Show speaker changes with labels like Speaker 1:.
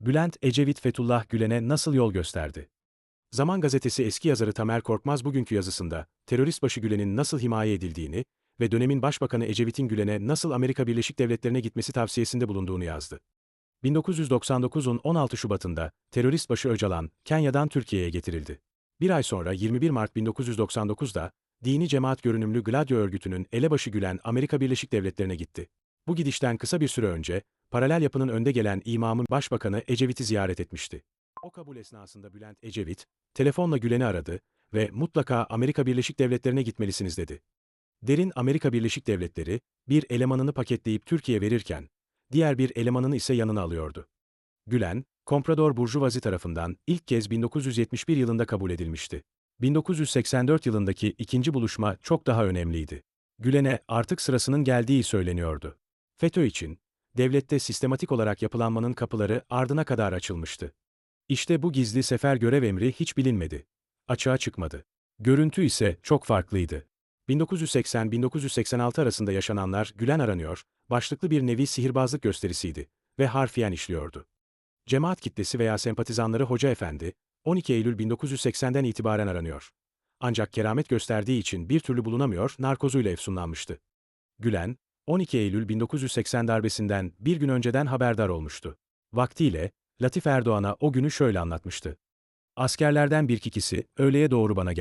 Speaker 1: Bülent Ecevit Fethullah Gülen'e nasıl yol gösterdi? Zaman Gazetesi eski yazarı Tamer Korkmaz bugünkü yazısında, terörist başı Gülen'in nasıl himaye edildiğini ve dönemin Başbakanı Ecevit'in Gülen'e nasıl Amerika Birleşik Devletleri'ne gitmesi tavsiyesinde bulunduğunu yazdı. 1999'un 16 Şubat'ında terörist başı Öcalan, Kenya'dan Türkiye'ye getirildi. Bir ay sonra 21 Mart 1999'da dini cemaat görünümlü Gladio örgütünün elebaşı Gülen Amerika Birleşik Devletleri'ne gitti. Bu gidişten kısa bir süre önce, paralel yapının önde gelen imamın başbakanı Ecevit'i ziyaret etmişti. O kabul esnasında Bülent Ecevit, telefonla Gülen'i aradı ve mutlaka Amerika Birleşik Devletleri'ne gitmelisiniz dedi. Derin Amerika Birleşik Devletleri, bir elemanını paketleyip Türkiye verirken, diğer bir elemanını ise yanına alıyordu. Gülen, Komprador Burjuvazi tarafından ilk kez 1971 yılında kabul edilmişti. 1984 yılındaki ikinci buluşma çok daha önemliydi. Gülen'e artık sırasının geldiği söyleniyordu. FETÖ için, devlette sistematik olarak yapılanmanın kapıları ardına kadar açılmıştı. İşte bu gizli sefer görev emri hiç bilinmedi. Açığa çıkmadı. Görüntü ise çok farklıydı. 1980-1986 arasında yaşananlar Gülen aranıyor, başlıklı bir nevi sihirbazlık gösterisiydi ve harfiyen işliyordu. Cemaat kitlesi veya sempatizanları Hoca Efendi, 12 Eylül 1980'den itibaren aranıyor. Ancak keramet gösterdiği için bir türlü bulunamıyor, narkozuyla efsunlanmıştı. Gülen, 12 Eylül 1980 darbesinden bir gün önceden haberdar olmuştu. Vaktiyle, Latif Erdoğan'a o günü şöyle anlatmıştı. Askerlerden bir ikisi, öğleye doğru bana geldi.